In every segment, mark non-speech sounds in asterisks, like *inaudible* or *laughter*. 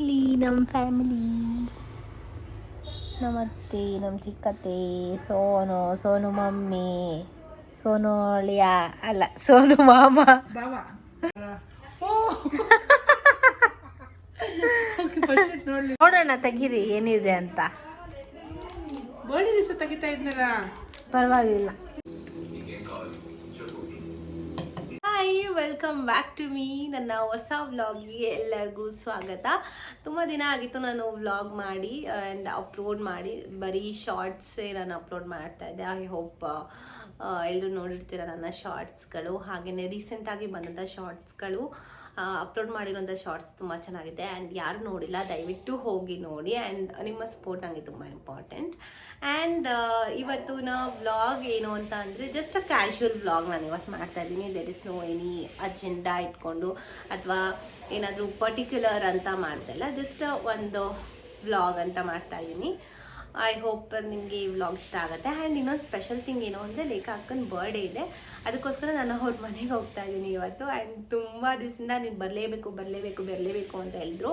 ಇಲ್ಲಿ ನಮ್ಮ ಫ್ಯಾಮಿಲಿ. ನಮ್ಮತ್ತೆ ನಮ್ಮ ಚಿಕ್ಕತ್ತೆ ಸೋನು ಸೋನು ಮಮ್ಮಿ ಸೋನು ಅಳಿಯ ಅಲ್ಲ ಸೋನು ಮಾಮ. *laughs* ನೋಡೋಣ ತೆಗೀರಿ ಏನಿದೆ ಅಂತ. ಬರ್ಡೇ ದಿವಸ ತೆಗಿತಾ ಇದ್ನಲ್ಲ. ಪರವಾಗಿಲ್ಲ. Hi welcome back to me ನನ್ನ ಹೊಸ ವ್ಲಾಗ್ಗೆ ಎಲ್ಲರಿಗೂ ಸ್ವಾಗತ. ತುಂಬ ದಿನ ಆಗಿತ್ತು ನಾನು ವ್ಲಾಗ್ ಮಾಡಿ ಆ್ಯಂಡ್ ಅಪ್ಲೋಡ್ ಮಾಡಿ, ಬರೀ ಶಾರ್ಟ್ಸೇ ನಾನು ಅಪ್ಲೋಡ್ ಮಾಡ್ತಾ ಇದ್ದೆ. ಐ ಹೋಪ್ ಎಲ್ಲರೂ ನೋಡಿರ್ತೀರ ನನ್ನ ಶಾರ್ಟ್ಸ್ಗಳು ಹಾಗೆಯೇ ರೀಸೆಂಟಾಗಿ ಬಂದಂಥ ಶಾರ್ಟ್ಸ್ಗಳು ಅಪ್ಲೋಡ್ ಮಾಡಿರೋಂಥ ಶಾರ್ಟ್ಸ್ ತುಂಬ ಚೆನ್ನಾಗಿದೆ. ಆ್ಯಂಡ್ ಯಾರು ನೋಡಿಲ್ಲ, ದಯವಿಟ್ಟು ಹೋಗಿ ನೋಡಿ. ಆ್ಯಂಡ್ ನಿಮ್ಮ ಸಪೋರ್ಟ್ ನನಗೆ ತುಂಬ ಇಂಪಾರ್ಟೆಂಟ್ ಆ್ಯಂಡ್ ಇವತ್ತಿನ ವ್ಲಾಗ್ ಏನು ಅಂತ ಅಂದರೆ ಜಸ್ಟ್ ಅ ಕ್ಯಾಶುವಲ್ ವ್ಲಾಗ್ ನಾನು ಇವತ್ತು ಮಾಡ್ತಾ ಇದ್ದೀನಿ. There is no any agenda ಇಟ್ಕೊಂಡು ಅಥವಾ ಏನಾದರೂ ಪರ್ಟಿಕ್ಯುಲರ್ ಅಂತ ಮಾಡ್ತಾಯಿಲ್ಲ ಜಸ್ಟ್ ಒಂದು ವ್ಲಾಗ್ ಅಂತ ಮಾಡ್ತಾ ಇದ್ದೀನಿ. ಐ ಹೋಪ್ ನಿಮಗೆ ಈ ವ್ಲಾಗ್ ಇಷ್ಟ ಆಗುತ್ತೆ. ಆ್ಯಂಡ್ ಇನ್ನೊಂದು ಸ್ಪೆಷಲ್ ಥಿಂಗ್ ಏನು ಅಂದರೆ ಲೇಖಾ ಅಕ್ಕನ ಬರ್ಡೇ ಇದೆ. ಅದಕ್ಕೋಸ್ಕರ ನಾನು ಅವ್ರ ಮನೆಗೆ ಹೋಗ್ತಾ ಇದ್ದೀನಿ ಇವತ್ತು. ಆ್ಯಂಡ್ ತುಂಬ ದಿವಸದಿಂದ ನೀನು ಬರಲೇಬೇಕು ಬರಲೇಬೇಕು ಬರಲೇಬೇಕು ಅಂತ ಹೇಳಿದ್ರು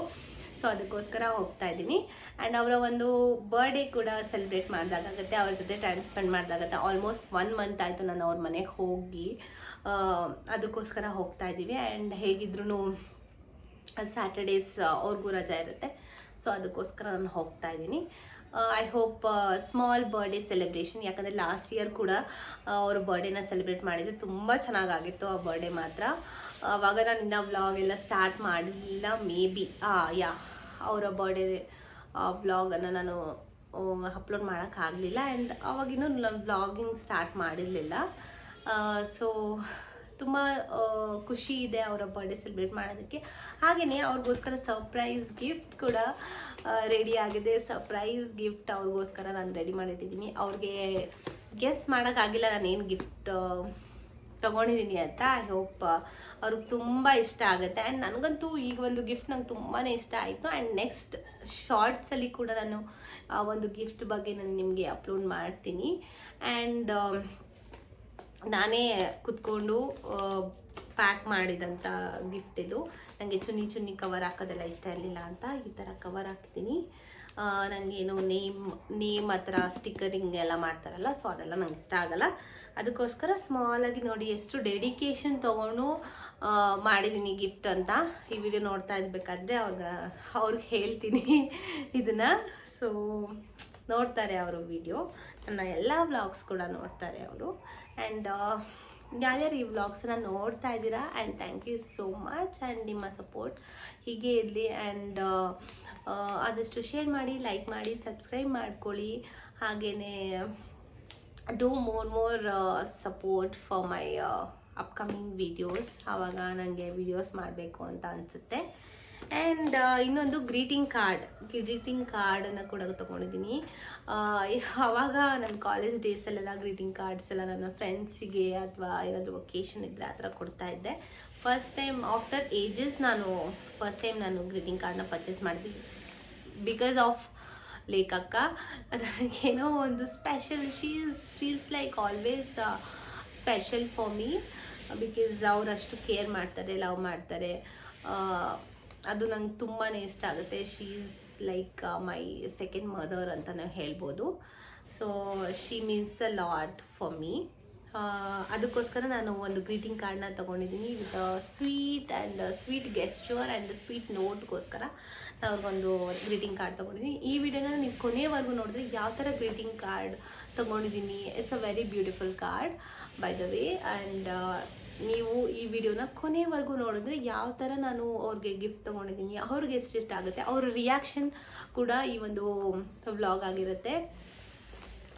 ಸೊ ಅದಕ್ಕೋಸ್ಕರ ಹೋಗ್ತಾ ಇದ್ದೀನಿ. ಆ್ಯಂಡ್ ಅವರ ಒಂದು ಬರ್ಡೇ ಕೂಡ ಸೆಲೆಬ್ರೇಟ್ ಮಾಡಿದಾಗತ್ತೆ ಅವ್ರ ಜೊತೆ ಟೈಮ್ ಸ್ಪೆಂಡ್ ಮಾಡಿದಾಗತ್ತೆ ಆಲ್ಮೋಸ್ಟ್ ಒನ್ ಮಂತ್ ಆಯಿತು ನಾನು ಅವ್ರ ಮನೆಗೆ ಹೋಗಿ. ಅದಕ್ಕೋಸ್ಕರ ಹೋಗ್ತಾ ಇದ್ದೀವಿ. ಆ್ಯಂಡ್ ಹೇಗಿದ್ರು ಸ್ಯಾಟರ್ಡೇಸ್ ಅವ್ರಿಗೂ ರಜಾ ಇರುತ್ತೆ. ಸೊ ಅದಕ್ಕೋಸ್ಕರ ನಾನು ಹೋಗ್ತಾ ಇದ್ದೀನಿ. I hope small birthday celebration ಯಾಕಂದರೆ ಲಾಸ್ಟ್ ಇಯರ್ ಕೂಡ ಅವ್ರ ಬರ್ಡೇನ ಸೆಲೆಬ್ರೇಟ್ ಮಾಡಿದ್ದೆ ತುಂಬ ಚೆನ್ನಾಗಾಗಿತ್ತು ಆ ಬರ್ಡೇ ಮಾತ್ರ. ಆವಾಗ ನಾನು ಇನ್ನೂ ವ್ಲಾಗ್ ಎಲ್ಲ ಸ್ಟಾರ್ಟ್ ಮಾಡಲಿಲ್ಲ ಮೇ ಬಿ ಯಾ ಅವರ ಬರ್ಡೇ ವ್ಲಾಗನ್ನು ನಾನು ಅಪ್ಲೋಡ್ ಮಾಡೋಕ್ಕಾಗಲಿಲ್ಲ ಆ್ಯಂಡ್ ಅವಾಗಿನ್ನೂ ನಾನು ವ್ಲಾಗಿಂಗ್ ಸ್ಟಾರ್ಟ್ ಮಾಡಿರಲಿಲ್ಲ. ಸೊ ತುಂಬ ಖುಷಿ ಇದೆ ಅವರ ಬರ್ಡೇ ಸೆಲೆಬ್ರೇಟ್ ಮಾಡೋದಕ್ಕೆ. ಹಾಗೆಯೇ ಅವ್ರಿಗೋಸ್ಕರ ಸರ್ಪ್ರೈಸ್ ಗಿಫ್ಟ್ ಕೂಡ ರೆಡಿ ಆಗಿದೆ. ಸರ್ಪ್ರೈಸ್ ಗಿಫ್ಟ್ ಅವ್ರಿಗೋಸ್ಕರ ನಾನು ರೆಡಿ ಮಾಡಿಟ್ಟಿದ್ದೀನಿ. ಅವ್ರಿಗೆ ಗೆಸ್ ಮಾಡೋಕ್ಕಾಗಿಲ್ಲ ನಾನು ಏನು ಗಿಫ್ಟ್ ತೊಗೊಂಡಿದ್ದೀನಿ ಅಂತ. ಐ ಹೋಪ್ ಅವ್ರಿಗೆ ತುಂಬ ಇಷ್ಟ ಆಗುತ್ತೆ. ಆ್ಯಂಡ್ ನನಗಂತೂ ಈಗ ಒಂದು ಗಿಫ್ಟ್ ನಂಗೆ ತುಂಬಾ ಇಷ್ಟ ಆಯಿತು. ಆ್ಯಂಡ್ ನೆಕ್ಸ್ಟ್ ಶಾರ್ಟ್ಸಲ್ಲಿ ಕೂಡ ನಾನು, ಆ, ಒಂದು ಗಿಫ್ಟ್ ಬಗ್ಗೆ ನಾನು ನಿಮಗೆ ಅಪ್ಲೋಡ್ ಮಾಡ್ತೀನಿ. ಆ್ಯಂಡ್ ನಾನೇ ಕುತ್ಕೊಂಡು ಪ್ಯಾಕ್ ಮಾಡಿದಂಥ ಗಿಫ್ಟ್ ಇದು. ನನಗೆ ಚುನ್ನಿ ಚುನ್ನಿ ಕವರ್ ಹಾಕೋದೆಲ್ಲ ಇಷ್ಟ ಇರಲಿಲ್ಲ ಅಂತ ಈ ಥರ ಕವರ್ ಹಾಕ್ತೀನಿ. ನನಗೇನು ನೇಮ್ ನೇಮ್ ಹತ್ರ ಸ್ಟಿಕ್ಕರಿಂಗ್ ಎಲ್ಲ ಮಾಡ್ತಾರಲ್ಲ ಸೊ ಅದೆಲ್ಲ ನಂಗೆ ಇಷ್ಟ ಆಗಲ್ಲ. ಅದಕ್ಕೋಸ್ಕರ ಸ್ಮಾಲಾಗಿ ನೋಡಿ ಎಷ್ಟು ಡೆಡಿಕೇಶನ್ ತೊಗೊಂಡು ಮಾಡಿದ್ದೀನಿ ಗಿಫ್ಟ್ ಅಂತ. ಈ ವಿಡಿಯೋ ನೋಡ್ತಾ ಇರಬೇಕಾದ್ರೆ ಅವಾಗ ಅವ್ರಿಗೆ ಹೇಳ್ತೀನಿ ಇದನ್ನು. ಸೊ ನೋಡ್ತಾರೆ ಅವರು ವಿಡಿಯೋ ನನ್ನ ಎಲ್ಲ ವ್ಲಾಗ್ಸ್ ಕೂಡ ನೋಡ್ತಾರೆ ಅವರು. ಆ್ಯಂಡ್ ಯಾರ್ಯಾರು ಈ ವ್ಲಾಗ್ಸನ್ನ ನೋಡ್ತಾ ಇದ್ದೀರಾ? And thank you so much and ನಿಮ್ಮ ಸಪೋರ್ಟ್ ಹೀಗೆ ಇರಲಿ. ಆ್ಯಂಡ್ ಆದಷ್ಟು ಶೇರ್ ಮಾಡಿ ಲೈಕ್ ಮಾಡಿ ಸಬ್ಸ್ಕ್ರೈಬ್ ಮಾಡ್ಕೊಳ್ಳಿ. ಹಾಗೆಯೇ do more more support for my upcoming videos ಆವಾಗ ನನಗೆ ವಿಡಿಯೋಸ್ ಮಾಡಬೇಕು ಅಂತ ಅನಿಸುತ್ತೆ. ಆ್ಯಂಡ್ ಇನ್ನೊಂದು ಗ್ರೀಟಿಂಗ್ ಕಾರ್ಡ್ ಗ್ರೀಟಿಂಗ್ ಕಾರ್ಡನ್ನು ಕೂಡ ತೊಗೊಂಡಿದ್ದೀನಿ. ಆವಾಗ ನನ್ನ ಕಾಲೇಜ್ ಡೇಸಲ್ಲೆಲ್ಲ ಗ್ರೀಟಿಂಗ್ ಕಾರ್ಡ್ಸ್ ಎಲ್ಲ ನನ್ನ ಫ್ರೆಂಡ್ಸಿಗೆ ಅಥವಾ ಏನಾದರೂ ಒಕೇಶನ್ ಇದ್ದರೆ ಆ ಥರ ಕೊಡ್ತಾ ಇದ್ದೆ. ಫಸ್ಟ್ ಟೈಮ್ ಆಫ್ಟರ್ ಏಜಸ್ ನಾನು ಫಸ್ಟ್ ಟೈಮ್ ನಾನು ಗ್ರೀಟಿಂಗ್ ಕಾರ್ಡನ್ನ ಪರ್ಚೇಸ್ ಮಾಡಿದ್ವಿ. ಬಿಕಾಸ್ ಆಫ್ ಲೇಖಕ್ಕ ನನಗೇನೋ ಒಂದು special she's feels like always special for me because ಅವರಷ್ಟು ಕೇರ್ ಮಾಡ್ತಾರೆ ಲವ್ ಮಾಡ್ತಾರೆ. ಅದು ನಂಗೆ ತುಂಬಾ ಇಷ್ಟ ಆಗುತ್ತೆ. She is like my second mother ಅಂತ ನಾವು ಹೇಳ್ಬೋದು so she means a lot for me ಅದಕ್ಕೋಸ್ಕರ ನಾನು ಒಂದು ಗ್ರೀಟಿಂಗ್ ಕಾರ್ಡ್ನ ತೊಗೊಂಡಿದ್ದೀನಿ. With sweet and sweet gesture and sweet ನೋಟ್ಗೋಸ್ಕರ ನಾನು ಅವ್ರಿಗೊಂದು ಗ್ರೀಟಿಂಗ್ ಕಾರ್ಡ್ ತೊಗೊಂಡಿದ್ದೀನಿ. ಈ ವಿಡಿಯೋನ ನೀವು ಕೊನೆವರೆಗೂ ನೋಡಿದ್ರೆ ಯಾವ ಥರ ಗ್ರೀಟಿಂಗ್ ಕಾರ್ಡ್ ತೊಗೊಂಡಿದ್ದೀನಿ. It's a very beautiful card by the way and ನೀವು ಈ ವಿಡಿಯೋನ ಕೊನೆವರೆಗೂ ನೋಡಿದ್ರೆ ಯಾವ ಥರ ನಾನು ಅವ್ರಿಗೆ ಗಿಫ್ಟ್ ತೊಗೊಂಡಿದ್ದೀನಿ, ಅವ್ರಿಗೆ ಎಷ್ಟು ಇಷ್ಟ ಆಗುತ್ತೆ, ಅವ್ರ ರಿಯಾಕ್ಷನ್ ಕೂಡ ಈ ಒಂದು ವ್ಲಾಗ್ ಆಗಿರುತ್ತೆ.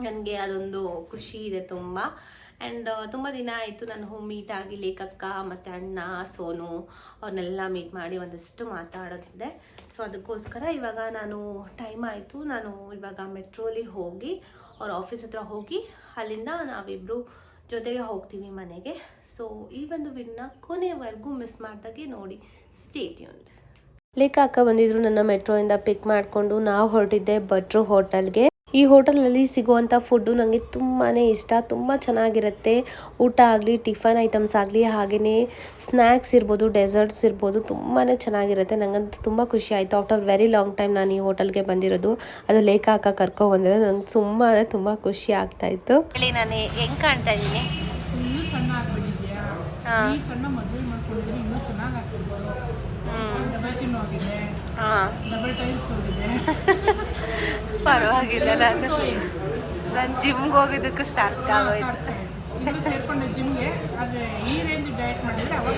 ನನಗೆ ಅದೊಂದು ಖುಷಿ ಇದೆ ತುಂಬ. ಆ್ಯಂಡ್ ತುಂಬ ದಿನ ಆಯಿತು ನಾನು ಮೀಟ್ ಆಗಿ, ಲೇಖಕ್ಕ ಮತ್ತು ಅಣ್ಣ, ಸೋನು ಅವ್ರನ್ನೆಲ್ಲ ಮೀಟ್ ಮಾಡಿ ಒಂದಷ್ಟು ಮಾತಾಡೋದಿದೆ. ಸೊ ಅದಕ್ಕೋಸ್ಕರ ಇವಾಗ ನಾನು ಟೈಮ್ ಆಯಿತು. ನಾನು ಇವಾಗ ಮೆಟ್ರೋಲಿ ಹೋಗಿ, ಅವ್ರ ಆಫೀಸ್ ಹತ್ರ ಹೋಗಿ, ಅಲ್ಲಿಂದ ನಾವಿಬ್ಬರು ಜೊತೆಗೆ ಹೋಗ್ತೀವಿ ಮನೆಗೆ. ಸೊ ಈ ಒಂದು ವಿಡಿಯೋನ ಕೊನೆವರೆಗೂ ಮಿಸ್ ಮಾಡ್ದಾಗೆ ನೋಡಿ ಸ್ಟೇಟ್ಯೂನ್ಡ್ ಲೇಖ ಅಕ್ಕ ಬಂದಿದ್ರು ನನ್ನ ಮೆಟ್ರೋಯಿಂದ ಪಿಕ್ ಮಾಡಿಕೊಂಡು ನಾವು ಹೊರಟಿದ್ದೆ ಭಟ್ರು ಹೋಟೆಲ್ಗೆ ಈ ಹೋಟೆಲಲ್ಲಿ ಸಿಗುವಂಥ ಫುಡ್ಡು ನನಗೆ ತುಂಬಾ ಇಷ್ಟ ತುಂಬ ಚೆನ್ನಾಗಿರುತ್ತೆ. ಊಟ ಆಗಲಿ ಟಿಫನ್ ಐಟಮ್ಸ್ ಆಗಲಿ ಹಾಗೆಯೇ ಸ್ನ್ಯಾಕ್ಸ್ ಇರ್ಬೋದು ಡೆಸರ್ಟ್ಸ್ ಇರ್ಬೋದು ತುಂಬಾ ಚೆನ್ನಾಗಿರುತ್ತೆ. ನನಗಂತೂ ತುಂಬ ಖುಷಿ ಆಯಿತು. ಆಫ್ಟರ್ ವೆರಿ ಲಾಂಗ್ ಟೈಮ್ ನಾನು ಈ ಹೋಟೆಲ್ಗೆ ಬಂದಿರೋದು ಅದು ಲೇಖ ಹಾಕ ಕರ್ಕೊ ಬಂದಿರೋದು ನಂಗೆ ತುಂಬಾ ಅಂದರೆ ತುಂಬ ಖುಷಿ ಆಗ್ತಾಯಿತ್ತು ಹೇಳಿ ನಾನು ಹೆಂಗೆ ಕಾಣ್ತಾ ಇದ್ದೀನಿ ಫುಲ್ಲು ಸಣ್ಣ ಆಗ್ಬಿಟ್ಟಿದ್ಯಾ ಹಾ. ಈ ಸಣ್ಣ ಮದುವೆ ಮಾಡ್ಕೊಂಡಿದ್ರೆ ಇನ್ನೂ ಚೆನ್ನಾಗಿ ಆಗ್ತಿರ್ಬೋದು ಡಬಲ್ ಚಿನ್ನು ಆಗಿದೆ ಹಾಂ. ಡಬಲ್ ಟೈಮ್ಸ್ ಹೋಗಿದೆ. *laughs* ಪರವಾಗಿಲ್ಲ ನಾನು ನಾನು ಜಿಮ್ಗೆ ಹೋಗಿದ್ದಕ್ಕೂ ಸಾರ್ಥ ಆಗೋಯ್ತು. ಇನ್ನು ಜಿಮ್ಗೆ ಆದರೆ ಈ ರೇಂಜ್ ಡಯಟ್ ಮಾಡಿದ್ರೆ ಅವಾಗ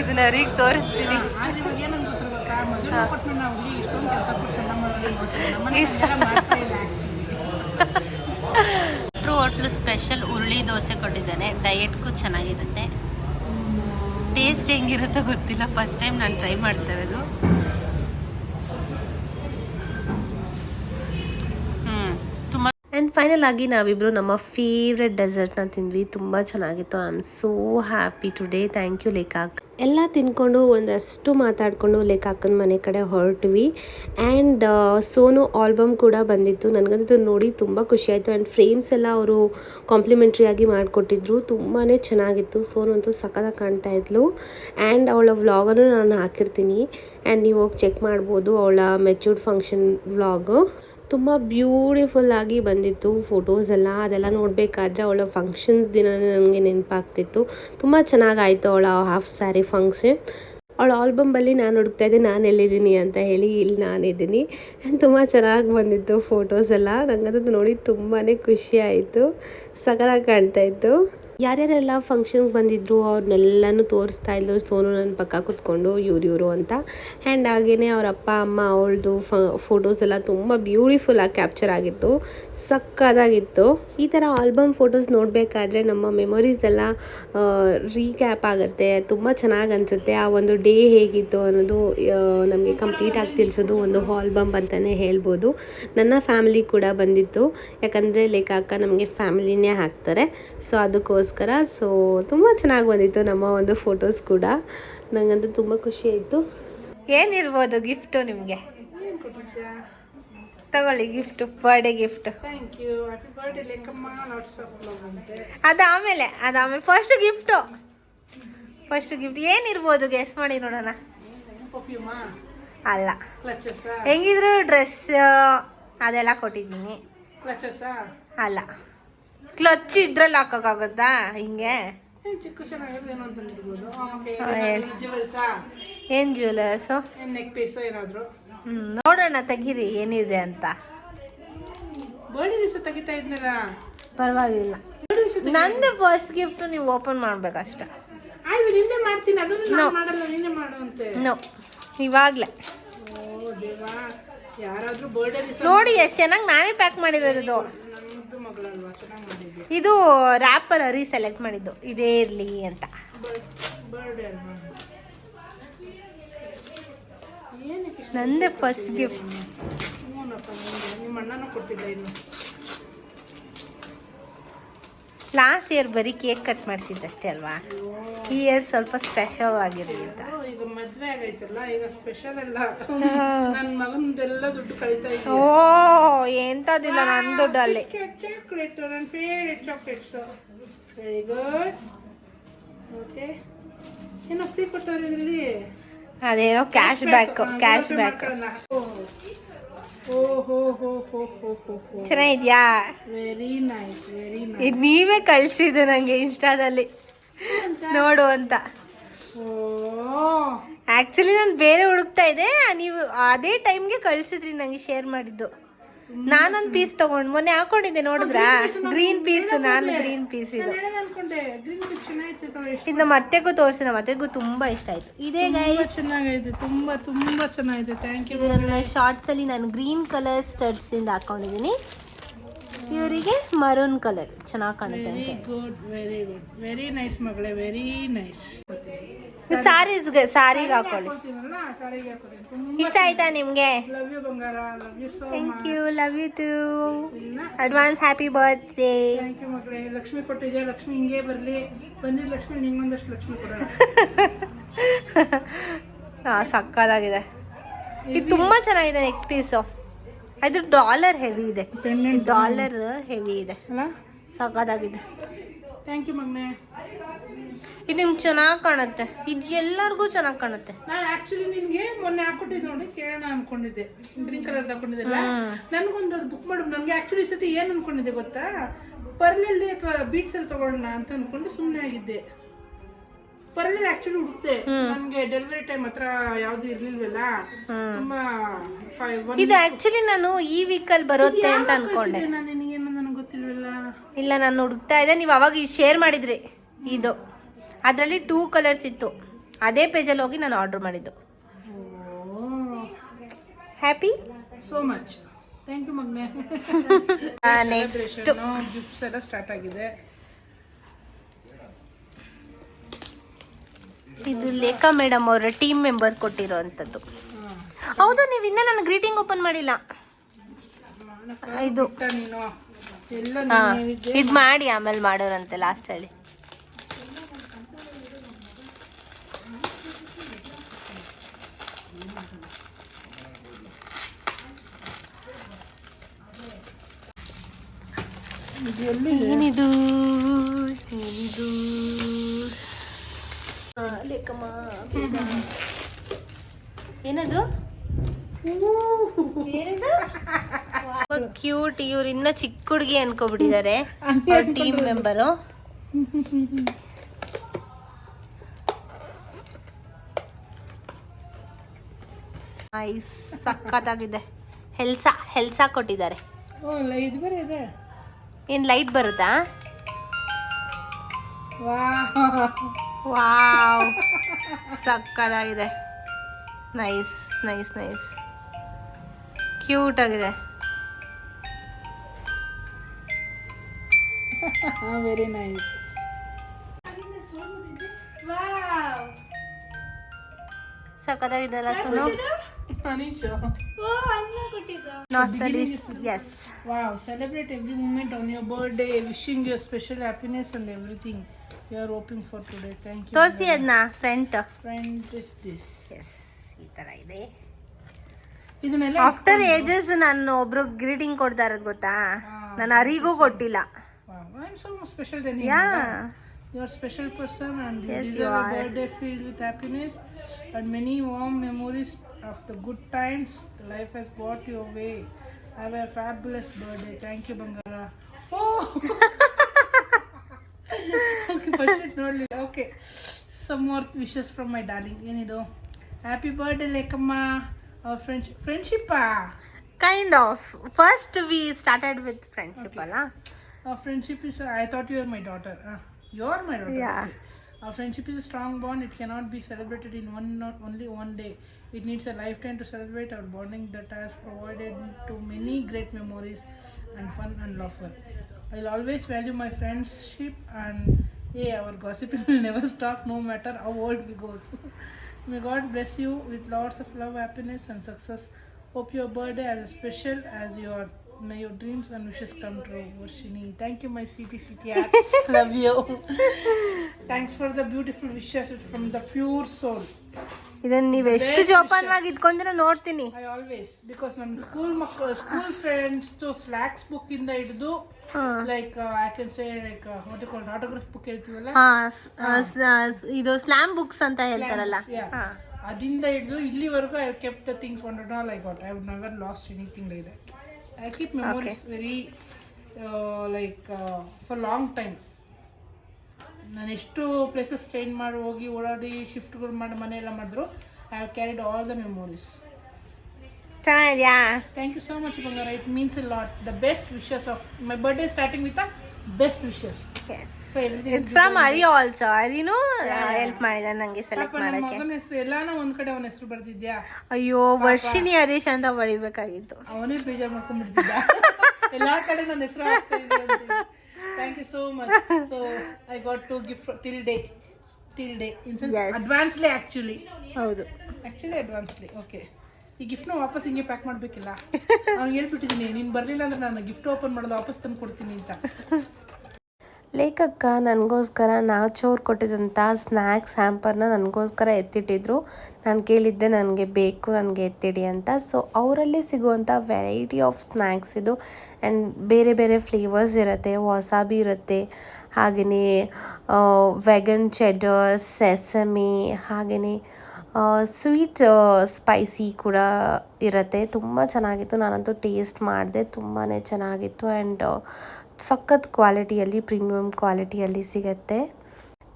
ಇದನ್ನ ಅವ್ರಿಗೆ ತೋರಿಸ್ತೀನಿ. ಆದರೆ ಇವಾಗ ಏನಂತ ಗೊತ್ತಾ ಗೊತ್ತಾ ಮದುವೆ ಮಾಡ್ಕೊಟ್ಮೇಲೆ ನಾವು ಹುಡುಗಿ ಇಷ್ಟೊಂದು ಕೆಲಸ ಸಣ್ಣ ನಮ್ಮನೆ *laughs* ಮಾಡ್ತಾ ಇಲ್ಲ ಆ್ಯಕ್ಚುಲಿ *laughs* ಹೋಟ್ಲು ಸ್ಪೆಷಲ್ ಉರುಳಿ ದೋಸೆ ಕೊಟ್ಟಿದ್ದಾನೆ. ಡಯೆಟ್ಗೂ ಚೆನ್ನಾಗಿರುತ್ತೆ. ಟೇಸ್ಟ್ ಹೆಂಗಿರುತ್ತೋ ಗೊತ್ತಿಲ್ಲ. ಫಸ್ಟ್ ಟೈಮ್ ನಾನು ಟ್ರೈ ಮಾಡ್ತಾ ಇರೋದು ತುಂಬ ಆ್ಯಂಡ್ ಫೈನಲ್ ಆಗಿ ನಾವಿಬ್ಬರು ನಮ್ಮ ಫೇವ್ರೆಟ್ ಡೆಸರ್ಟ್ನ ತಿಂದ್ವಿ. ತುಂಬ ಚೆನ್ನಾಗಿತ್ತು. I am so happy today thank you ಲೇಖಾಕ್. ಎಲ್ಲ ತಿನ್ಕೊಂಡು ಒಂದಷ್ಟು ಮಾತಾಡಿಕೊಂಡು ಲೇಖಾಕನ ಮನೆ ಕಡೆ ಹೊರಟ್ವಿ. ಆ್ಯಂಡ್ ಸೋನು ಆಲ್ಬಮ್ ಕೂಡ ಬಂದಿತ್ತು. ನನಗಂತೂ ನೋಡಿ ತುಂಬ ಖುಷಿಯಾಯಿತು ಆ್ಯಂಡ್ ಫ್ರೇಮ್ಸ್ ಎಲ್ಲ ಅವರು ಕಾಂಪ್ಲಿಮೆಂಟ್ರಿಯಾಗಿ ಮಾಡಿಕೊಟ್ಟಿದ್ರು. ತುಂಬಾ ಚೆನ್ನಾಗಿತ್ತು. ಸೋನು ಅಂತೂ ಸಖತ್ತಾಗಿ ಕಾಣ್ತಾ ಇದ್ಲು. ಆ್ಯಂಡ್ ಅವಳ ವ್ಲಾಗನ್ನು ನಾನು ಹಾಕಿರ್ತೀನಿ. ಆ್ಯಂಡ್ ನೀವು ಹೋಗಿ ಚೆಕ್ ಮಾಡ್ಬೋದು ಅವಳ ಮೆಚೂರ್ಡ್ ಫಂಕ್ಷನ್ ವ್ಲಾಗು ತುಂಬ ಬ್ಯೂಟಿಫುಲ್ ಆಗಿ ಬಂದಿತ್ತು. ಫೋಟೋಸ್ ಎಲ್ಲ, ಅದೆಲ್ಲ ನೋಡಬೇಕಾದ್ರೆ ಅವಳ ಫಂಕ್ಷನ್ಸ್ ದಿನ ನನಗೆ ನೆನಪಾಗ್ತಿತ್ತು. ತುಂಬ ಚೆನ್ನಾಗಾಯಿತು ಅವಳ ಹಾಫ್ ಸ್ಯಾರಿ ಫಂಕ್ಷನ್ ಅವಳ ಆಲ್ಬಮಲ್ಲಿ ನಾನು ಹುಡುಕ್ತಾ ಇದ್ದೆ, ನಾನು ಎಲ್ಲಿದ್ದೀನಿ ಅಂತ ಹೇಳಿ ಇಲ್ಲಿ ನಾನಿದ್ದೀನಿ. ತುಂಬ ಚೆನ್ನಾಗಿ ಬಂದಿತ್ತು ಫೋಟೋಸ್ ಎಲ್ಲ. ನನಗಂತೂ ನೋಡಿ ತುಂಬಾ ಖುಷಿ ಆಯಿತು. ಸಕಲಾಗಿ ಕಾಣ್ತಾ ಇತ್ತು. ಯಾರ್ಯಾರೆಲ್ಲ ಫಂಕ್ಷನ್ಗೆ ಬಂದಿದ್ರು ಅವ್ರನ್ನೆಲ್ಲನೂ ತೋರಿಸ್ತಾ ಇದ್ಲು ಸೋನು ನನ್ನ ಪಕ್ಕ ಕೂತ್ಕೊಂಡು ಇವ್ರು ಇವರು ಅಂತ. ಆ್ಯಂಡ್ ಹಾಗೇ ಅವ್ರ ಅಪ್ಪ, ಅಮ್ಮ, ಅವಳದು ಫೋಟೋಸ್ ಎಲ್ಲ ತುಂಬ ಬ್ಯೂಟಿಫುಲ್ ಆಗಿ ಕ್ಯಾಪ್ಚರ್ ಆಗಿತ್ತು. ಸಕ್ಕದಾಗಿತ್ತು. ಈ ಥರ ಆಲ್ಬಮ್ ಫೋಟೋಸ್ ನೋಡಬೇಕಾದ್ರೆ ನಮ್ಮ ಮೆಮೊರೀಸ್ ಎಲ್ಲ ರೀಕ್ಯಾಪ್ ಆಗುತ್ತೆ. ತುಂಬ ಚೆನ್ನಾಗಿ ಅನಿಸುತ್ತೆ. ಆ ಒಂದು ಡೇ ಹೇಗಿತ್ತು ಅನ್ನೋದು ನಮಗೆ ಕಂಪ್ಲೀಟ್ ಆಗಿ ತಿಳಿಸೋದು ಒಂದು ಆಲ್ಬಮ್ ಅಂತಲೇ ಹೇಳ್ಬೋದು. ನನ್ನ ಫ್ಯಾಮಿಲಿ ಕೂಡ ಬಂದಿತ್ತು. ಯಾಕಂದರೆ ಲೈಕ್ ಅಕ್ಕ ನಮಗೆ ಫ್ಯಾಮಿಲಿನೇ ಹಾಕ್ತಾರೆ. ಸೊ ಅದಕ್ಕೋಸ್ಕರ ಸೊ ತುಂಬ ಚೆನ್ನಾಗಿ ಬಂದಿತ್ತು ನಮ್ಮ ಒಂದು ಫೋಟೋಸ್ ಕೂಡ. ನನಗಂತೂ ತುಂಬ ಖುಷಿ ಆಯಿತು. ಏನಿರ್ಬೋದು ಗಿಫ್ಟು ನಿಮಗೆ? ತಗೊಳ್ಳಿ ಗಿಫ್ಟು ಬರ್ಡೇ ಗಿಫ್ಟ್ ಅದು ಆಮೇಲೆ ಅದು ಆಮೇಲೆ ಫಸ್ಟ್ ಗಿಫ್ಟು ಫಸ್ಟ್ ಗಿಫ್ಟ್ ಏನಿರ್ಬೋದು ಗೆಸ್ ಮಾಡಿ ನೋಡೋಣ. ಅಲ್ಲ. ಹೆಂಗಿದ್ರು ಡ್ರೆಸ್ ಅದೆಲ್ಲ ಕೊಟ್ಟಿದ್ದೀನಿ. ಅಲ್ಲ. ಕ್ಲಚ್ ಇದ್ರಲ್ಲಿ ಹಾಕೋಕ್ಕಾಗುತ್ತಾ? ಹಿಂಗೆ? ಏನು ಚಿಕ್ಕ ಚೆನ್ನಾಗಿರೋದು ಏನೋ ಅಂತ ಇರ್ಬೋದು ಓಕೆ ಹಾ, ಹೇಳಿ. ಜ್ಯುವೆಲ್ಸಾ ಏನು ಜ್ಯುವೆಲರ್ಸು ನೆಕ್ ಪೀಸು ಏನಾದರೂ? ಹ್ಞೂ ನೋಡೋಣ ತೆಗೀರಿ ಏನಿದೆ ಅಂತ. ಬರ್ಡೇ ದಿವಸ ತೆಗಿತಾ ಇದ್ನಲ್ಲ? ಪರವಾಗಿಲ್ಲ. ನಂದು ಫಸ್ಟ್ ಗಿಫ್ಟ್ ನೀವು ಓಪನ್ ಮಾಡ್ಬೇಕಷ್ಟ. ಆಯ್ತು ನಿನ್ನೆ ಮಾಡ್ತೀನಿ ಅದನ್ನು ನಾನು ಮಾಡಲ್ಲ ನಿನ್ನೆ ಮಾಡು ಅಂತೆ. ನೋ ಇವಾಗಲೇ. ಓ ದೇವಾ. ಯಾರಾದ್ರೂ ಬರ್ಡೇ ನೋಡಿ ಎಷ್ಟು ಚೆನ್ನಾಗಿ ನಾನೇ ಪ್ಯಾಕ್ ಮಾಡಿರೋದು. ಇದು ರ್ಯಾಪರ್ ಅರಿ ಸೆಲೆಕ್ಟ್ ಮಾಡಿದ್ದು. ಇದೇ ಇರಲಿ ಅಂತ. ನಂದೇ ಫಸ್ಟ್ ಗಿಫ್ಟ್ ನಿಮ್ಮ ಅಣ್ಣನೂ ಕೊಟ್ಟಿದ್ದ ಇನ್ನು. ಲಾಸ್ಟ್ ಇಯರ್ ಬರೀ ಕೇಕ್ ಕಟ್ ಮಾಡಿಸಿದ್ದಷ್ಟೇ ಅಲ್ವಾ? ಈ ಇಯರ್ ಸ್ವಲ್ಪ ಸ್ಪೆಷಲ್ ಆಗಿರಲಿ ಅಂತ. ಈಗ ಮದುವೆ ಆಗೈತಲ್ಲ ಈಗ ಸ್ಪೆಷಲ್ ಅಲ್ಲ. ನನ್ನ ಮಗನದೆಲ್ಲ ದುಡ್ಡು ಕಳೀತಾ ಓ ಎಂಥದಿಲ್ಲ ನನ್ನ ದುಡ್ಡಲ್ಲಿ ಚಾಕ್ಲೇಟ್ ನನ್ನ favourite chocolates very good okay ಏನೋ ಫ್ರೀ ಕೊಟ್ಟವ್ರೆ ಇದರಲ್ಲಿ ಅದೇನೋ ಕ್ಯಾಶ್ ಬ್ಯಾಕ್ ಕ್ಯಾಶ್ ಬ್ಯಾಕ್ ಚೆನ್ನಾಗಿದ್ಯಾ? ವೆರಿ ನೈಸ್ ವೆರಿ ನೈಸ್ ಇದು ನೀವೇ ಕಳಿಸಿದ್ದು ನನಗೆ ಇನ್ಸ್ಟಾದಲ್ಲಿ. ನೋಡು ಅಂತ. ಆ್ಯಕ್ಚುಲಿ ನಾನು ಬೇರೆ ಹುಡುಕ್ತಾ ಇದ್ದೆ. ನೀವು ಅದೇ ಟೈಮ್ಗೆ ಕಳಿಸಿದ್ರಿ ನನಗೆ ಶೇರ್ ಮಾಡಿದ್ದು. ನಾನೊಂದು ಪೀಸ್ ತಗೊಂಡ್ ಮೊನ್ನೆ ಹಾಕೊಂಡಿದ್ದೆ ನೋಡಿದ್ರ? ಗ್ರೀನ್ ಪೀಸ್ ನಾನು ಗ್ರೀನ್ ಪೀಸ್ ಇದು. ಇದು ನಮ್ಮ ಅತ್ತೆಗೂ ತೋರಿಸಿ ನಮ್ಮ ಅತ್ತೆಗೂ ತುಂಬ ಇಷ್ಟ ಆಯ್ತು. ಇದೇ ಚೆನ್ನಾಗೈತೆ ತುಂಬಾ ತುಂಬಾ ಚೆನ್ನಾಗಿದೆ ಥ್ಯಾಂಕ್ ಯು ಇದು ಶಾರ್ಟ್ಸ್ ಶಾರ್ಟ್ಸಲ್ಲಿ ನಾನು ಗ್ರೀನ್ ಕಲರ್ ಸ್ಟಡ್ಸಿಂದ ಹಾಕೊಂಡಿದ್ದೀನಿ ಇವರಿಗೆ ಮರೂನ್ ಕಲರ್ ಚೆನ್ನಾಗಿ ಕಾಣುತ್ತೆ very good very good very nice ಮಗಳೇ ವೆರಿ ನೈಸ್ ಸ್ಯಾರೀಸ್ಗೆ ಸಾರೀಸ್ಗೆ ಸಾರಿಗೆ ಹಾಕೊಳ್ಳಿ ಸಾರಿಗೆ ಹಾಕೋತೀನಿ ತುಂಬ ಇಷ್ಟ ಆಯ್ತಾ ನಿಮಗೆ? ಲವ್ ಯು ಬಂಗಾರ. Love you so thank you love you too advance happy birthday thank you ಮಗಳೇ. ಲಕ್ಷ್ಮಿ ಕೊಟ್ಟಿದ್ಯಾ? ಲಕ್ಷ್ಮಿ ಹಿಂಗೆ ಬರಲಿ. ಬಂದಿದ್ದ ಲಕ್ಷ್ಮಿ ನಿಂಗೊಂದಷ್ಟು ಲಕ್ಷ್ಮಿ ಕೊಡೋಣ ಹಾಂ *laughs* ಸಕ್ಕದಾಗಿದೆ ಇದು ತುಂಬ ಚೆನ್ನಾಗಿದೆ ನೆಕ್ ಪೀಸು ಅದು ಡಾಲರ್ ಹೆವಿ ಇದೆ. ಡಾಲರ್ ಹೆವಿ ಇದೆ. ಅಲ್ಲ? ಸಖತ್ತಾಗಿದೆ ಥ್ಯಾಂಕ್ ಯು ಮಗ್ನೆ. ಇದು ನಿಮ್ಗೆ ಚೆನ್ನಾಗಿ ಕಾಣುತ್ತೆ. ಇದು ಎಲ್ಲರಿಗೂ ಚೆನ್ನಾಗಿ ಕಾಣುತ್ತೆ. ನಾನು ಆಕ್ಚುಲಿ ನಿನ್ಗೆ ಮೊನ್ನೆ ಹಾಕೊಟ್ಟಿದ್ದು ನೋಡಿ ಕೇಳೋಣ ಅನ್ಕೊಂಡಿದ್ದೆ. ಗ್ರೀನ್ ಕಲರ್ ಹಾಕೊಂಡಿದ್ದೆಲ್ಲ. ನನ್ಗೊಂದು ಅದು ಬುಕ್ ಮಾಡು. ನನಗೆ ಆಕ್ಚುಲಿ ಸತಿ ಏನು ಅನ್ಕೊಂಡಿದ್ದೆ ಗೊತ್ತಾ? ಪರ್ಲಲ್ಲಿ ಅಥವಾ ಬೀಟ್ಸ್ ಅಲ್ಲಿ ತಗೊಳ್ಳೋಣ ಅಂತ ಅನ್ಕೊಂಡು ಸುಮ್ಮನೆ ಆಗಿದ್ದೆ. ಪರ್ಲಲ್ಲಿ ಆಕ್ಚುಲಿ ಹುಡುಕ್ತೆ ನನಗೆ ಡೆಲಿವರಿ ಟೈಮ್ ಹತ್ರ ಯಾವುದು ಇರ್ಲಿಲ್ವಲ್ಲ? ತುಂಬಾ ಇದು ಆಕ್ಚುಲಿ ನಾನು ಈ ವೀಕಲ್ ಬರುತ್ತೆ ಅಂತ ಅನ್ಕೊಂಡೆ. ನಾನು? ನಿನಗೇನು ನನಗೆ ಗೊತ್ತಿಲ್ವಲ್ಲ? ಇಲ್ಲ ನಾನು ಹುಡುಕ್ತಾ ಇದ್ದೆ. ನೀವು ಅವಾಗ ಶೇರ್ ಮಾಡಿದ್ರಿ. ಇದು. ಅದರಲ್ಲಿ ಟೂ ಕಲರ್ಸ್ ಇತ್ತು. ಅದೇ ಪೇಜಲ್ಲಿ ಹೋಗಿ ನಾನು ಆರ್ಡರ್ ಮಾಡಿದ್ದು. Happy so much thank you ಮಗ್ನೆ. *laughs* Next gifts ಎಲ್ಲ ಸ್ಟಾರ್ಟ್ ಆಗಿದೆ. ಇದು ಲೇಖಾ ಮೇಡಮ್ ಅವರ ಟೀಮ್ ಮೆಂಬರ್ಸ್ ಕೊಟ್ಟಿರೋ ಅಂಥದ್ದು ಹೌದು ನೀವು ಇನ್ನೂ ನನ್ನ ಗ್ರೀಟಿಂಗ್ ಓಪನ್ ಮಾಡಿಲ್ಲ. ಇದು. ನೀನು. ಇದು ಮಾಡಿ ಆಮೇಲೆ ಮಾಡೋರಂತೆ ಲಾಸ್ಟಲ್ಲಿ ಏನಿದು ಏನಿದು. ಏನದು? ಕ್ಯೂಟ್ ಇವ್ರು ಇನ್ನ ಚಿಕ್ಕ ಹುಡುಗಿ ಅನ್ಕೋಬಿಟ್ಟಿದ್ದಾರೆ ಟೀಮ್ ಮೆಂಬರು ಸಕ್ಕತ್ತಾಗಿದೆ ಸಖತ್ತಾಗಿದೆ ಹೆಲ್ಸಾ ಹೆಲ್ಸಾ ಕೊಟ್ಟಿದ್ದಾರೆ ಏನ್ ಲೈಟ್ ಬರುತ್ತಾ? ವಾವ್. ಸಕ್ಕದಾಗಿದೆ. ನೈಸ್ ನೈಸ್ ನೈಸ್ ಕ್ಯೂಟ್ ಆಗಿದೆ. *laughs* ವೆರಿ ನೈಸ್ ಕದಾಗಿದಲ್ಲ सुनो Anisha special happiness for this ಈ ತರ ಇದೆ. ಆಫ್ಟರ್ ಏಜಸ್ ನಾನು ಒಬ್ರು ಗ್ರೀಟಿಂಗ್ ಕೊಡ್ತಾ ಇರೋದು ಗೊತ್ತಾ? ನಾನು ಅರಿಗೂ ಕೊಟ್ಟಿಲ್ಲ. ಸ್ಪೆಷಲ್ ಯಾ You are a special person and you Yes, you deserve a are. birthday filled with happiness and many warm memories of the good times life has brought your way. Have a fabulous birthday. Thank you, Bangara. Oh! okay, first it ನೋಡ್ಲಿಲ್ಲ okay some more wishes from my darling ಏನಿದು happy birthday ಲೇಕಮ್ಮ ಅವ್ರ friendship ಫ್ರೆಂಡ್ಶಿಪ್ಪಾ kind of first we started with friendship ಅಲ್ಲ Our friendship is, I thought you were my daughter. you are my daughter. Yeah. okay. Our friendship is a strong bond. It cannot be celebrated in one, not only one day. It needs a lifetime to celebrate our bonding that has provided to many great memories and fun and laughter. I'll always value my friendship and hey, our gossiping *laughs* will never stop no matter how old we go. *laughs* May God bless you with lots of love, happiness, and success. Hope your birthday as special as your may your dreams and wishes come true, Varshini. Thank you, my sweetie, sweetie. heart. *laughs* love you. Thanks for the beautiful wishes from the pure soul. ಇದನ್ನ ನೀವು ಎಷ್ಟು ಜೋಪಾನವಾಗಿ ಇಟ್ಕೊಂಡ್ರೆ ನೋಡ್ತೀನಿ I always because ನನ್ನ school ಮಕ್ಕಳು school friends ಸ್ಲ್ಯಾಕ್ಸ್ book ಇಂದ ಹಿಡಿದು like I can say like what call autograph book ಹೇಳ್ತೀವಲ್ಲ ಇದು ಸ್ಲ್ಯಾಮ್ ಬುಕ್ಸ್ ಅಂತ ಹೇಳ್ತಾರಲ್ಲ ಅದರಿಂದ ಹಿಡಿದು ಇಲ್ಲಿವರೆಗೂ I kept the things one all I got I would never lost anything like that I keep uh, very like for long time ನಾನು ಎಷ್ಟು places change ಮಾಡಿ ಹೋಗಿ ಓಡಾಡಿ ಶಿಫ್ಟ್ಗಳು ಮಾಡಿ ಮನೆ ಎಲ್ಲ ಮಾಡಿದ್ರು. I have carried all the memories ಚೆನ್ನಾಗಿದ್ಯಾ? ಥ್ಯಾಂಕ್ ಯು ಸೋ ಮಚ್ ಬಂಗಾರ it means a lot the best wishes of my birthday starting with a best wishes it's from Ari also ಅರಿನೂ help ಮಾಡಿದ ನಂಗೆ ಸೆಲೆಕ್ಟ್ ನನ್ನ ಮಾಡಕ್ಕೆ. ಮಗನ ಹೆಸರು ಎಲ್ಲಾನ ಒಂದ್ ಕಡೆ ಅವನ ಹೆಸರು ಬರ್ತಿದ್ಯಾ ಅಯ್ಯೋ ವರ್ಷಿನಿ ಹರೀಶ್ ಅಂತ ಬರಿಬೇಕಾಗಿತ್ತು. ಅವನೇ ಬೇಜಾರು ಮಾಡ್ಕೊಂಡ್ಬಿಡ್ತಿದ್ದ *laughs* ಎಲ್ಲಾ ಕಡೆ ನನ್ನ ಹೆಸರು thank you so much so I got to gift till day till day in sense. Advancely actually ಹೌದು. ಆ್ಯಕ್ಚುಲಿ ಅಡ್ವಾನ್ಸ್ಲಿ ಓಕೆ ಈ ಗಿಫ್ಟ್ನ ವಾಪಸ್ ಹಿಂಗೆ ಪ್ಯಾಕ್ ಮಾಡಬೇಕಿಲ್ಲ? *laughs* ಅವ್ನು ಹೇಳ್ಬಿಟ್ಟಿದ್ದೀನಿ ನೀನು ಬರಲಿಲ್ಲ ಅಂದ್ರೆ ನಾನು ಗಿಫ್ಟ್ ಓಪನ್ ಮಾಡೋದು ವಾಪಸ್ ತಂದು ಕೊಡ್ತೀನಿ ಅಂತ. ಲೇಖಕ್ಕ ನನಗೋಸ್ಕರ ನಾಚೋರು ಕೊಟ್ಟಿದ್ದಂಥ ಸ್ನ್ಯಾಕ್ಸ್ ಹ್ಯಾಂಪರ್ನ ನನಗೋಸ್ಕರ ಎತ್ತಿಟ್ಟಿದ್ರು. ನಾನು ಕೇಳಿದ್ದೆ, ನನಗೆ ಬೇಕು, ನನಗೆ ಎತ್ತಿಡಿ ಅಂತ. ಸೊ ಅವರಲ್ಲಿ ಸಿಗುವಂಥ ವೆರೈಟಿ ಆಫ್ ಸ್ನ್ಯಾಕ್ಸ್ ಇದು. ಆ್ಯಂಡ್ ಬೇರೆ ಬೇರೆ ಫ್ಲೇವರ್ಸ್ ಇರುತ್ತೆ. ವಸಾಬಿ ಇರುತ್ತೆ. ಹಾಗೆಯೇ ವೆಗನ್ ಚೆಡರ್ ಸೆಸಮಿ ಹಾಗೆಯೇ ಸ್ವೀಟ್ ಸ್ಪೈಸಿ ಕೂಡ ಇರುತ್ತೆ. ತುಂಬ ಚೆನ್ನಾಗಿತ್ತು. ನಾನಂತೂ ಟೇಸ್ಟ್ ಮಾಡಿದೆ. ತುಂಬಾ ಚೆನ್ನಾಗಿತ್ತು. ಆ್ಯಂಡ್ ಸಖತ್ ಕ್ವಾಲಿಟಿಯಲ್ಲಿ ಪ್ರೀಮಿಯಮ್ ಕ್ವಾಲಿಟಿಯಲ್ಲಿ ಸಿಗುತ್ತೆ.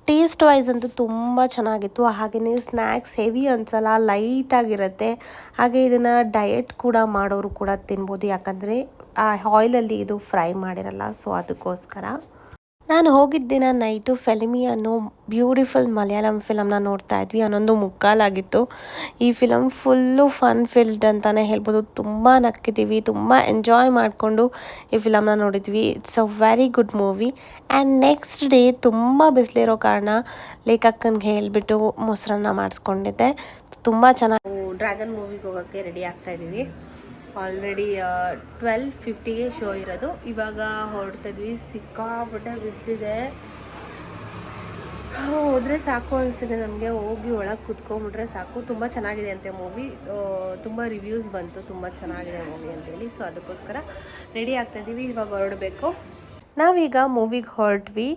ಟೇಸ್ಟ್ ವೈಸ್ ಅಂತೂ ತುಂಬ ಚೆನ್ನಾಗಿತ್ತು. ಹಾಗೆಯೇ ಸ್ನ್ಯಾಕ್ಸ್ ಹೆವಿ ಅನ್ಸಲ್ಲ ಲೈಟಾಗಿರುತ್ತೆ ಹಾಗೆ ಇದನ್ನು ಡಯಟ್ ಕೂಡ ಮಾಡೋರು ಕೂಡ ತಿನ್ಬೋದು. ಯಾಕಂದರೆ, ಆ ಆಯಿಲಲ್ಲಿ ಇದು ಫ್ರೈ ಮಾಡಿರಲ್ಲ ಸೊ ಅದಕ್ಕೋಸ್ಕರ. ನಾನು ಹೋಗಿದ್ದ ದಿನ ನೈಟು ಫೆಲಿಮಿ ಅನ್ನೋ ಬ್ಯೂಟಿಫುಲ್ ಮಲಯಾಳಂ ಫಿಲಮ್ನ ನೋಡ್ತಾ ಇದ್ವಿ. ಹನ್ನೊಂದು ಮುಕ್ಕಾಲಾಗಿತ್ತು. ಈ ಫಿಲಮ್ ಫುಲ್ಲು ಫನ್ ಫಿಲ್ಡ್ ಅಂತಲೇ ಹೇಳ್ಬೋದು. ತುಂಬ ನಕ್ಕಿದ್ದೀವಿ, ತುಂಬ ಎಂಜಾಯ್ ಮಾಡಿಕೊಂಡು ಈ ಫಿಲಮ್ನ ನೋಡಿದ್ವಿ. It's a very good movie and next day ತುಂಬ ಬಿಸಿಲಿರೋ ಕಾರಣ ಲೇಖಕ್ಕನಿಗೆ ಹೇಳಿಬಿಟ್ಟು ಮೊಸರನ್ನ ಮಾಡಿಸ್ಕೊಂಡಿದ್ದೆ. ತುಂಬ ಚೆನ್ನಾಗಿ ಡ್ರ್ಯಾಗನ್ ಮೂವಿಗೆ ಹೋಗೋಕ್ಕೆ ರೆಡಿ ಆಗ್ತಾ ಇದ್ದೀವಿ. ಆಲ್ರೆಡಿ ಟ್ವೆಲ್ ಫಿಫ್ಟಿಗೆ ಶೋ ಇರೋದು. ಇವಾಗ ಹೊರಡ್ತಾ ಇದ್ವಿ. ಸಿಕ್ಕಾಪಟ್ಟೆ ಬಿಸಿಲಿದೆ. ಹೋದರೆ ಸಾಕು ಅನಿಸಿದೆ ನಮಗೆ. ಹೋಗಿ ಒಳಗೆ ಕುತ್ಕೊಂಡ್ಬಿಟ್ರೆ ಸಾಕು. ತುಂಬ ಚೆನ್ನಾಗಿದೆ ಅಂತೆ ಮೂವಿ ತುಂಬ ರಿವ್ಯೂಸ್ ಬಂತು. ತುಂಬ ಚೆನ್ನಾಗಿದೆ ಮೂವಿ ಅಂತೇಳಿ. ಸೊ ಅದಕ್ಕೋಸ್ಕರ ರೆಡಿ ಆಗ್ತಾಯಿದ್ದೀವಿ ಇವಾಗ ಹೊರಡಬೇಕು. ನಾವೀಗ ಮೂವಿಗೆ ಹೊರಟ್ವಿ.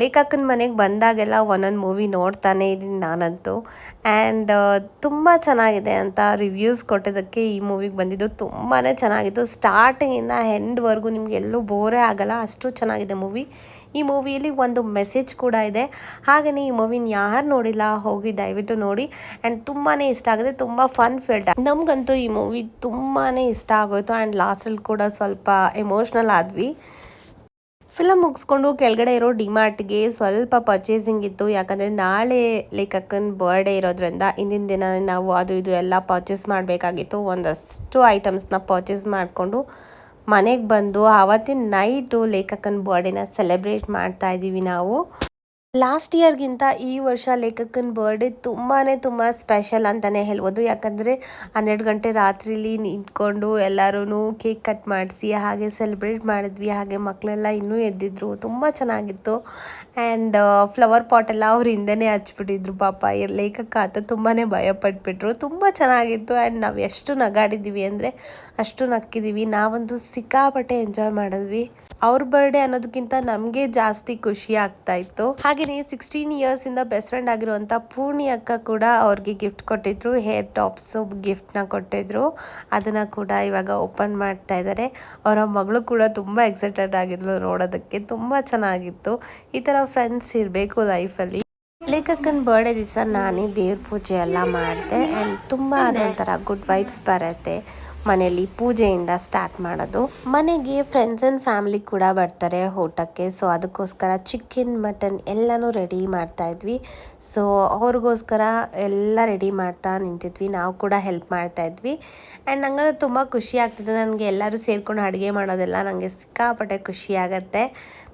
ಲೇಖಕನ ಮನೆಗೆ ಬಂದಾಗೆಲ್ಲ ಒಂದೊಂದು ಮೂವಿ ನೋಡ್ತಾನೆ ಇದ್ದೀನಿ ನಾನಂತೂ. ಆ್ಯಂಡ್ ತುಂಬ ಚೆನ್ನಾಗಿದೆ ಅಂತ ರಿವ್ಯೂಸ್ ಕೊಟ್ಟಿದ್ದಕ್ಕೆ ಈ ಮೂವಿಗೆ ಬಂದಿದ್ದು ತುಂಬಾ ಚೆನ್ನಾಗಿತ್ತು. ಸ್ಟಾರ್ಟಿಂಗಿಂದ ಎಂಡ್ವರೆಗೂ ನಿಮ್ಗೆ ಎಲ್ಲೂ ಬೋರೇ ಆಗಲ್ಲ, ಅಷ್ಟು ಚೆನ್ನಾಗಿದೆ ಮೂವಿ. ಈ ಮೂವಿಯಲ್ಲಿ ಒಂದು ಮೆಸೇಜ್ ಕೂಡ ಇದೆ. ಹಾಗೆಯೇ ಈ ಮೂವಿನ ಯಾರು ನೋಡಿಲ್ಲ, ಹೋಗಿ ದಯವಿಟ್ಟು ನೋಡಿ. ಆ್ಯಂಡ್ ತುಂಬಾ ಇಷ್ಟ ಆಗಿದೆ ತುಂಬ ಫನ್ ಫೀಲ್ಡ್. ನಮಗಂತೂ ಈ ಮೂವಿ ತುಂಬಾ ಇಷ್ಟ ಆಗೋಯಿತು. ಆ್ಯಂಡ್ ಲಾಸ್ಟಲ್ಲಿ ಕೂಡ ಸ್ವಲ್ಪ ಎಮೋಷ್ನಲ್ ಆದ್ವಿ. ಫಿಲಮ್ ಮುಗಿಸ್ಕೊಂಡು ಕೆಳಗಡೆ ಇರೋ ಡಿಮಾರ್ಟ್ಗೆ ಸ್ವಲ್ಪ ಪರ್ಚೇಸಿಂಗ್ ಇತ್ತು. ಯಾಕಂದರೆ ನಾಳೆ ಲೇಖಕನ ಬರ್ಡೇ ಇರೋದ್ರಿಂದ ಇಂದಿನ ದಿನ ನಾವು ಅದು ಇದು ಎಲ್ಲ ಪರ್ಚೇಸ್ ಮಾಡಬೇಕಾಗಿತ್ತು. ಒಂದಷ್ಟು ಐಟಮ್ಸ್ನ ಪರ್ಚೇಸ್ ಮಾಡಿಕೊಂಡು ಮನೆಗೆ ಬಂದು ಆವತ್ತಿನ ನೈಟು ಲೇಖಕನ ಬರ್ಡೇನ ಸೆಲೆಬ್ರೇಟ್ ಮಾಡ್ತಾ ಇದ್ದೀವಿ ನಾವು. ಲಾಸ್ಟ್ ಇಯರ್ಗಿಂತ ಈ ವರ್ಷ ಲೇಖಕನ ಬರ್ಡೇ ತುಂಬಾ ತುಂಬ ಸ್ಪೆಷಲ್ ಅಂತಲೇ ಹೇಳ್ಬೋದು. ಯಾಕಂದರೆ ಹನ್ನೆರಡು ಗಂಟೆ ರಾತ್ರಿಲಿ ನಿಂತ್ಕೊಂಡು ಎಲ್ಲರೂ ಕೇಕ್ ಕಟ್ ಮಾಡಿಸಿ, ಹಾಗೆ ಸೆಲೆಬ್ರೇಟ್ ಮಾಡಿದ್ವಿ. ಹಾಗೆ ಮಕ್ಕಳೆಲ್ಲ ಇನ್ನೂ ಎದ್ದಿದ್ರು. ತುಂಬ ಚೆನ್ನಾಗಿತ್ತು. ಆ್ಯಂಡ್ ಫ್ಲವರ್ ಪಾಟೆಲ್ಲ ಅವ್ರ ಹಿಂದೆನೇ ಹಚ್ಬಿಟ್ಟಿದ್ರು. ಪಾಪ ಲೇಖಕ ಅಂತ ತುಂಬಾ ಭಯಪಟ್ಬಿಟ್ರು. ತುಂಬ ಚೆನ್ನಾಗಿತ್ತು. ಆ್ಯಂಡ್ ನಾವು ಎಷ್ಟು ನಗಾಡಿದ್ದೀವಿ ಅಂದರೆ ಅಷ್ಟು ನಕ್ಕಿದ್ದೀವಿ ನಾವಂತೂ ಸಿಕ್ಕಾಪಟ್ಟೆ ಎಂಜಾಯ್ ಮಾಡಿದ್ವಿ. ಅವ್ರ ಬರ್ಡೇ ಅನ್ನೋದಕ್ಕಿಂತ ನಮಗೆ ಜಾಸ್ತಿ ಖುಷಿ ಆಗ್ತಾ ಇತ್ತು. ಹಾಗೆಯೇ ಸಿಕ್ಸ್ಟೀನ್ ಇಂದ ಬೆಸ್ಟ್ ಫ್ರೆಂಡ್ ಆಗಿರುವಂತ ಪೂರ್ಣಿ ಅಕ್ಕ ಕೂಡ ಅವ್ರಿಗೆ ಗಿಫ್ಟ್ ಕೊಟ್ಟಿದ್ರು ಹೇರ್ ಟಾಪ್ಸು ಗಿಫ್ಟ್ನ ಕೊಟ್ಟಿದ್ರು. ಅದನ್ನ ಕೂಡ ಇವಾಗ ಓಪನ್ ಮಾಡ್ತಾ ಇದ್ದಾರೆ ಅವರ ಮಗಳು ಕೂಡ ತುಂಬಾ ಎಕ್ಸೈಟೆಡ್ ಆಗಿದ್ಲು ನೋಡೋದಕ್ಕೆ, ತುಂಬಾ ಚೆನ್ನಾಗಿತ್ತು. ಈ ತರ ಫ್ರೆಂಡ್ಸ್ ಇರಬೇಕು ಲೈಫಲ್ಲಿ ಲೇಖಕನ ಬರ್ಡೇ ದಿವಸ ನಾನೇ ದೇವ್ರ ಪೂಜೆ ಎಲ್ಲ ಮಾಡಿದೆ ಆ್ಯಂಡ್ ತುಂಬ ಅದೊಂಥರ ಗುಡ್ ವೈಬ್ಸ್ ಬರುತ್ತೆ. ಮನೆಯಲ್ಲಿ ಪೂಜೆಯಿಂದ ಸ್ಟಾರ್ಟ್ ಮಾಡೋದು. ಮನೆಗೆ ಫ್ರೆಂಡ್ಸ್ ಆ್ಯಂಡ್ ಫ್ಯಾಮಿಲಿ ಕೂಡ ಬರ್ತಾರೆ ಊಟಕ್ಕೆ ಸೊ ಅದಕ್ಕೋಸ್ಕರ ಚಿಕನ್ ಮಟನ್ ಎಲ್ಲನೂ ರೆಡಿ ಮಾಡ್ತಾ ಇದ್ವಿ. ಸೊ ಅವ್ರಿಗೋಸ್ಕರ ಎಲ್ಲ ರೆಡಿ ಮಾಡ್ತಾ ನಿಂತಿದ್ವಿ. ನಾವು ಕೂಡ ಹೆಲ್ಪ್ ಮಾಡ್ತಾ ಇದ್ವಿ. ಆ್ಯಂಡ್ ನಂಗೆ ತುಂಬ ಖುಷಿ ಆಗ್ತಿದೆ. ನನಗೆ ಎಲ್ಲರೂ ಸೇರ್ಕೊಂಡು ಅಡುಗೆ ಮಾಡೋದೆಲ್ಲ ನನಗೆ ಸಿಕ್ಕಾಪಟ್ಟೆ ಖುಷಿ ಆಗುತ್ತೆ.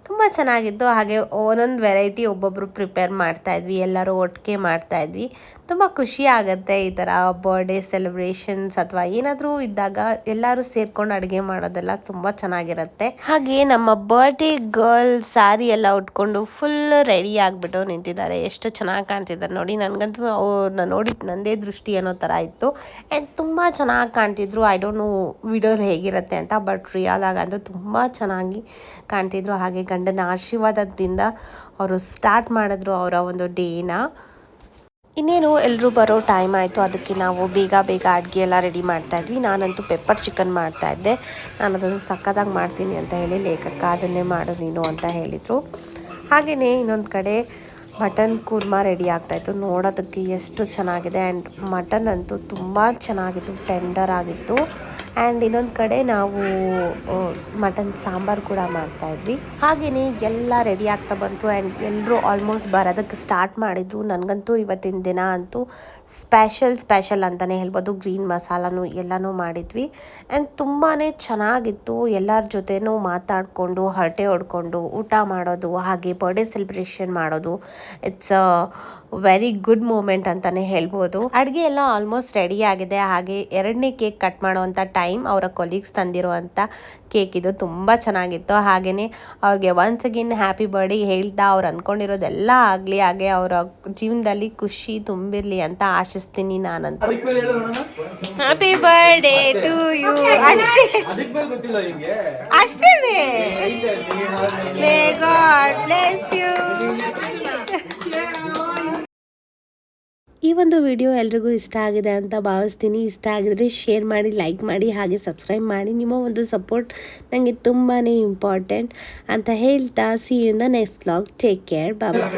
ತುಂಬ ಚೆನ್ನಾಗಿತ್ತು. ಹಾಗೆ ಒಂದೊಂದು ವೆರೈಟಿ ಒಬ್ಬೊಬ್ಬರು ಪ್ರಿಪೇರ್ ಮಾಡ್ತಾಯಿದ್ವಿ ಎಲ್ಲರೂ ಒಟ್ಟಿಗೆ ಮಾಡ್ತಾ ಇದ್ವಿ. ತುಂಬ ಖುಷಿ ಆಗುತ್ತೆ ಈ ಥರ ಬರ್ಡೇ ಸೆಲೆಬ್ರೇಷನ್ಸ್ ಅಥವಾ ಏನಾದರೂ ಇದ್ದಾಗ ಎಲ್ಲರೂ ಸೇರ್ಕೊಂಡು ಅಡುಗೆ ಮಾಡೋದೆಲ್ಲ ತುಂಬ ಚೆನ್ನಾಗಿರುತ್ತೆ. ಹಾಗೆ ನಮ್ಮ ಬರ್ಡೇ ಗರ್ಲ್ ಸ್ಯಾರಿ ಎಲ್ಲ ಉಟ್ಕೊಂಡು ಫುಲ್ ರೆಡಿ ಆಗಿಬಿಟ್ಟು ನಿಂತಿದ್ದಾರೆ. ಎಷ್ಟು ಚೆನ್ನಾಗಿ ಕಾಣ್ತಿದ್ದಾರೆ ನೋಡಿ. ನನಗಂತೂ ಅವ್ರನ್ನ ನೋಡಿ ನಂದೇ ದೃಷ್ಟಿ ಅನ್ನೋ ಥರ ಇತ್ತು. ಆ್ಯಂಡ್ ತುಂಬ ಚೆನ್ನಾಗಿ ಕಾಣ್ತಿದ್ರು. ಐ ಡೋಂಟ್ ನೋ ವಿಡಿಯೋಲಿ ಹೇಗಿರುತ್ತೆ ಅಂತ ಬಟ್ ರಿಯಲ್ ಆಗಂತೂ ತುಂಬ ಚೆನ್ನಾಗಿ ಕಾಣ್ತಿದ್ರು. ಹಾಗೆ ಗಂಡನ ಆಶೀರ್ವಾದದಿಂದ ಅವರು ಸ್ಟಾರ್ಟ್ ಮಾಡಿದ್ರು ಅವರ ಒಂದು ಡೇನ ಇನ್ನೇನು ಎಲ್ಲರೂ ಬರೋ ಟೈಮ್ ಆಯಿತು. ಅದಕ್ಕೆ ನಾವು ಬೇಗ ಬೇಗ ಅಡುಗೆ ಎಲ್ಲ ರೆಡಿ ಮಾಡ್ತಾಯಿದ್ವಿ ನಾನಂತೂ ಪೆಪ್ಪರ್ ಚಿಕನ್ ಮಾಡ್ತಾ ಇದ್ದೆ. ನಾನು ಅದನ್ನು ಸಕ್ಕದಾಗಿ ಮಾಡ್ತೀನಿ ಅಂತ ಹೇಳಿ ಲೇಖಕ ಅದನ್ನೇ ಮಾಡು ನೀನು ಅಂತ ಹೇಳಿದರು. ಹಾಗೆಯೇ ಇನ್ನೊಂದು ಕಡೆ ಮಟನ್ ಕುರ್ಮಾ ರೆಡಿ ಆಗ್ತಾಯಿತ್ತು ನೋಡೋದಕ್ಕೆ ಎಷ್ಟು ಚೆನ್ನಾಗಿದೆ. ಆ್ಯಂಡ್ ಮಟನ್ ಅಂತೂ ತುಂಬ ಚೆನ್ನಾಗಿತ್ತು. ಟೆಂಡರ್ ಆಗಿತ್ತು. ಆ್ಯಂಡ್ ಇನ್ನೊಂದು ಕಡೆ ನಾವು ಮಟನ್ ಸಾಂಬಾರು ಕೂಡ ಮಾಡ್ತಾಯಿದ್ವಿ ಹಾಗೆಯೇ ಎಲ್ಲ ರೆಡಿ ಆಗ್ತಾ ಬಂತು ಆ್ಯಂಡ್ ಎಲ್ಲರೂ ಆಲ್ಮೋಸ್ಟ್ ಬರೋದಕ್ಕೆ ಸ್ಟಾರ್ಟ್ ಮಾಡಿದ್ರು. ನನಗಂತೂ ಇವತ್ತಿನ ದಿನ ಅಂತೂ ಸ್ಪೆಷಲ್ ಸ್ಪೆಷಲ್ ಅಂತಲೇ ಹೇಳ್ಬೋದು. ಗ್ರೀನ್ ಮಸಾಲನೂ ಎಲ್ಲನೂ ಮಾಡಿದ್ವಿ. ಆ್ಯಂಡ್ ತುಂಬಾ ಚೆನ್ನಾಗಿತ್ತು. ಎಲ್ಲರ ಜೊತೆನೂ ಮಾತಾಡಿಕೊಂಡು, ಹರಟೆ ಹೊಡ್ಕೊಂಡು, ಊಟ ಮಾಡೋದು, ಹಾಗೆ ಬರ್ಡೇ ಸೆಲೆಬ್ರೇಷನ್ ಮಾಡೋದು. ಇಟ್ಸ್ ವೆರಿ ಗುಡ್ ಮೂಮೆಂಟ್ ಅಂತಲೇ ಹೇಳ್ಬೋದು. ಅಡುಗೆ ಎಲ್ಲ ಆಲ್ಮೋಸ್ಟ್ ರೆಡಿ ಆಗಿದೆ. ಹಾಗೆ ಎರಡನೇ ಕೇಕ್ ಕಟ್ ಮಾಡೋವಂಥ ಟೈಮ್ ಅವರ ಕೊಲೀಗ್ಸ್ ತಂದಿರುವಂಥ ಕೇಕ್ ಇದು ತುಂಬ ಚೆನ್ನಾಗಿತ್ತು. ಹಾಗೆಯೇ ಅವ್ರಿಗೆ ಒನ್ಸ್ ಅಗೇನ್ ಹ್ಯಾಪಿ ಬರ್ಡೇ ಹೇಳ್ತಾ ಅವ್ರು ಅಂದ್ಕೊಂಡಿರೋದೆಲ್ಲ ಆಗಲಿ ಹಾಗೆ ಅವರ ಜೀವನದಲ್ಲಿ ಖುಷಿ ತುಂಬಿರಲಿ ಅಂತ ಆಶಿಸ್ತೀನಿ ನಾನಂತೂ. ಹ್ಯಾಪಿ ಬರ್ಡೇ ಟು ಯು ಅಷ್ಟೇ ಮೇ. ಗಾಡ್ ಬ್ಲೆಸ್ ಯು ಈ ಒಂದು ವಿಡಿಯೋ ಎಲ್ರಿಗೂ ಇಷ್ಟ ಆಗಿದೆ ಅಂತ ಭಾವಿಸ್ತೀನಿ. ಇಷ್ಟ ಆಗಿದ್ರೆ ಶೇರ್ ಮಾಡಿ, ಲೈಕ್ ಮಾಡಿ, ಹಾಗೆ ಸಬ್ಸ್ಕ್ರೈಬ್ ಮಾಡಿ. ನಿಮ್ಮ ಒಂದು ಸಪೋರ್ಟ್ ನನಗೆ ತುಂಬಾ ಇಂಪಾರ್ಟೆಂಟ್ ಅಂತ ಹೇಳ್ತಾ see in the next blog take care Baba